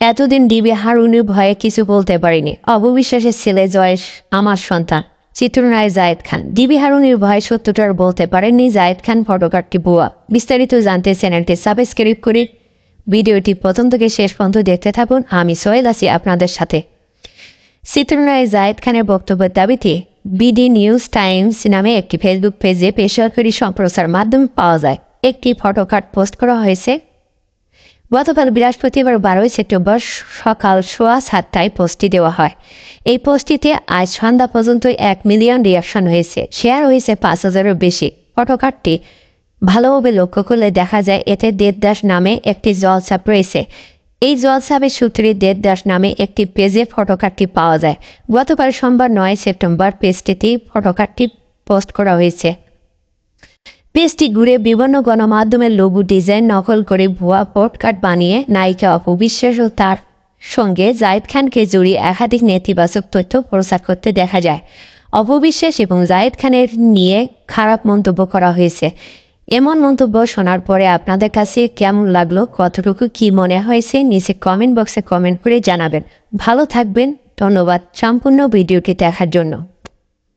এতদিন ডিবি হারুনের ভয়ে কিছু বলতে পারিনি। অববিশ্বাসের ছেলে জয়েশ আমার সন্তান, চিত্রনায় জায়েদ খান। ডিবি হারুনের ভয়ে সত্যটার বলতে পারেননি জায়েদ খান ফটোকার্ডটি বুয়া। বিস্তারিত জানতে চ্যানেলটি সাবস্ক্রাইব করে ভিডিওটি প্রথম থেকে শেষ পর্যন্ত দেখতে থাকুন। আমি সোহেল আছি আপনাদের সাথে। চিত্রনায় জায়েদ খানের বক্তব্যের দাবিতে বিডি নিউজ টাইমস নামে একটি ফেসবুক পেজে বেসরকারি সম্প্রচার মাধ্যম পাওয়া যায়। একটি ফটোকার্ড পোস্ট করা হয়েছে। গতকাল বৃহস্পতিবার বারোই সেপ্টেম্বর সকাল সোয়া সাতটায় পোস্টটি দেওয়া হয়। এই পোস্টটিতে আজ সন্ধ্যা পর্যন্ত এক মিলিয়ন রিয়াকশন হয়েছে। শেয়ার হয়েছে পাঁচ হাজারের বেশি। ফটোকার্ডটি ভালোভাবে লক্ষ্য করলে দেখা যায় এতে দেবদাস নামে একটি জলছাপ রয়েছে। এই জলছাপের সূত্রে দেবদাস নামে একটি পেজে ফটোকার্ডটি পাওয়া যায়। গতকাল সোমবার নয় সেপ্টেম্বর পেজটিতে ফটোকার্ডটি পোস্ট করা হয়েছে। পেজটি ঘুরে বিভিন্ন গণমাধ্যমের লঘু ডিজাইন নকল করে ভুয়া পোস্টকার্ড বানিয়ে নায়িকা অপবিশ্বাস ও তার সঙ্গে জায়েদ খানকে জড়িয়ে একাধিক নেতিবাচক তথ্য প্রচার করতে দেখা যায়। অপবিশ্বাস এবং জায়েদ খানের নিয়ে খারাপ মন্তব্য করা হয়েছে। এমন মন্তব্য শোনার পরে আপনাদের কাছে কেমন লাগল, কতটুকু কি মনে হয়েছে, নিচে কমেন্ট বক্সে কমেন্ট করে জানাবেন। ভালো থাকবেন, ধন্যবাদ সম্পূর্ণ ভিডিওটি দেখার জন্য।